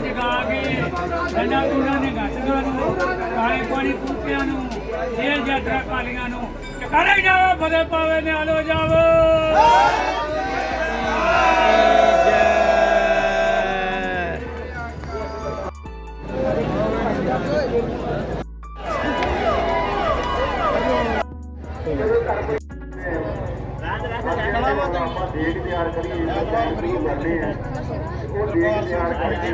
ਜਗਾ ਕੇ ਨੂੰ ਪਾਣੀ ਕੁੱਤਿਆਂ ਨੂੰ ਜੇਲ ਯਾਤਰਾ ਕਾਲੀਆਂ ਨੂੰ ਟਕਾਰੇ ਜਾਵੋ ਬਦੇ ਪਾਵੇ ਨਿਹਾਲੋ ਜਾਵੋ। ਆਪਾਂ ਦੇਖ ਤਿਆਰ ਕਰੀਏ ਫਰੀ ਕਰਦੇ ਆ ਉਹ ਦੇਖ ਤਿਆਰ ਕਰਕੇ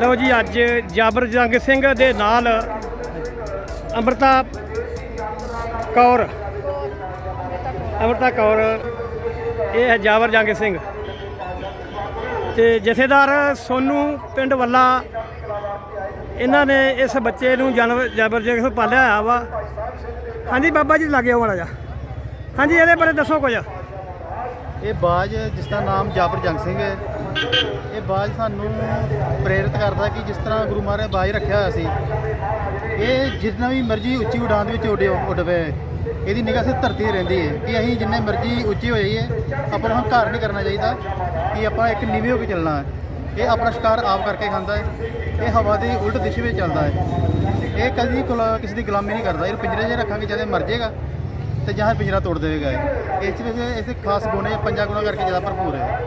ਲਓ ਜੀ, ਅੱਜ ਜਾਬਰ ਜੰਗ ਸਿੰਘ ਦੇ ਨਾਲ ਅੰਮ੍ਰਿਤਾ ਕੌਰ ਅੰਮ੍ਰਿਤਾ ਕੌਰ, ਇਹ ਹੈ ਜਾਬਰ ਜੰਗ ਸਿੰਘ। ਤੇ ਜਥੇਦਾਰ ਸੋਨੂ ਪਿੰਡ ਵੱਲਾ, ਇਹਨਾਂ ਨੇ ਇਸ ਬੱਚੇ ਨੂੰ ਜਨਮ ਜਾਬਰ ਜੰਗ ਪਾਲਿਆ ਹੋਇਆ ਵਾ। ਹਾਂਜੀ ਬਾਬਾ ਜੀ, ਲਾਗੇ ਆਓ ਵਾਲਾ ਜਿਹਾ। ਹਾਂਜੀ, ਇਹਦੇ ਬਾਰੇ ਦੱਸੋ ਕੁਝ। ਇਹ ਬਾਜ, ਜਿਸ ਦਾ ਨਾਮ ਜਾਬਰ ਜੰਗ ਸਿੰਘ ਹੈ, ਇਹ ਬਾਜ ਸਾਨੂੰ ਪ੍ਰੇਰਿਤ ਕਰਦਾ ਕਿ ਜਿਸ ਤਰ੍ਹਾਂ ਗੁਰੂ ਮਹਾਰਾਜ ਬਾਜ ਰੱਖਿਆ ਹੋਇਆ ਸੀ, ਇਹ ਜਿੰਨਾ ਵੀ ਮਰਜ਼ੀ ਉੱਚੀ ਉਡਾਨ ਦੇ ਵਿੱਚ ਉੱਡੇ ਉੱਡ ਪਏ। ਇਹਦੀ ਨਿਗਾਹ ਸਿਰਫ ਧਰਤੀ ਤੇ ਰਹਿੰਦੀ ਹੈ। ਕਿ ਅਸੀਂ ਜਿੰਨੇ ਮਰਜ਼ੀ ਉੱਚੇ ਹੋ ਜਾਈਏ ਆਪਾਂ ਨੂੰ ਹੰਕਾਰ ਨਹੀਂ ਕਰਨਾ ਚਾਹੀਦਾ। ਕਿ ਆਪਾਂ ਇੱਕ ਨੀਵੇਂ ਹੋ ਕੇ ਚੱਲਣਾ ਹੈ। ਇਹ ਆਪਣਾ ਸ਼ਿਕਾਰ ਆਪ ਕਰਕੇ ਖਾਂਦਾ ਹੈ। ਇਹ ਹਵਾ ਦੀ ਉਲਟ ਦਿਸ਼ਾ ਵਿੱਚ ਚੱਲਦਾ ਹੈ। ਇਹ ਕਦੀ ਕਿਸੇ ਦੀ ਗੁਲਾਮੀ ਨਹੀਂ ਕਰਦਾ। ਇਹ ਪਿੰਜਰੇ 'ਚ ਰੱਖਾਂਗੇ ਜਦ ਇਹ ਮਰ ਜਾਏਗਾ ਤੇ ਜਾਂ ਪਿੰਜਰਾ ਤੋੜ ਦੇਵੇਗਾ ਇਹ। ਇਸ ਵਿੱਚ ਇਹਦੇ ਖਾਸ ਗੁਣ ਇਹ ਪੰਜਾਂ ਗੁਣਾ ਕਰਕੇ ਜ਼ਿਆਦਾ ਭਰਪੂਰ ਹੈ।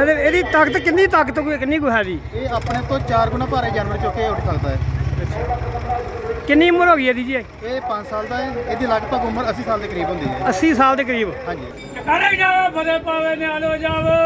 ਇਹਦੇ- ਇਹਦੀ ਤਾਕਤ ਕਿੰਨੀ ਤਾਕਤ ਕੋਈ ਕਿੰਨੀ ਕੁ ਹੈ ਦੀ ਇਹ ਆਪਣੇ ਤੋਂ ਚਾਰ ਗੁਣਾ ਭਾਰੇ ਜਾਨਵਰ ਚੁੱਕ ਕੇ ਉੱਠ ਸਕਦਾ ਹੈ। ਕਿੰਨੀ ਉਮਰ ਹੋ ਗਈ ਇਹਦੀ ਜੀ ਇਹ? 5 ਸਾਲ ਦਾ ਹੈ। ਇਹਦੀ ਲਗਭਗ ਉਮਰ 80 ਸਾਲ ਦੇ ਕਰੀਬ ਹੁੰਦੀ ਹੈ 80 ਸਾਲ ਦੇ ਕਰੀਬ। ਹਾਂਜੀ। ਟਕਾਰੇ ਜਾਓ ਬਦੇ ਪਾਵੇ ਨੇ ਆਲੋ ਜਾਵੋ।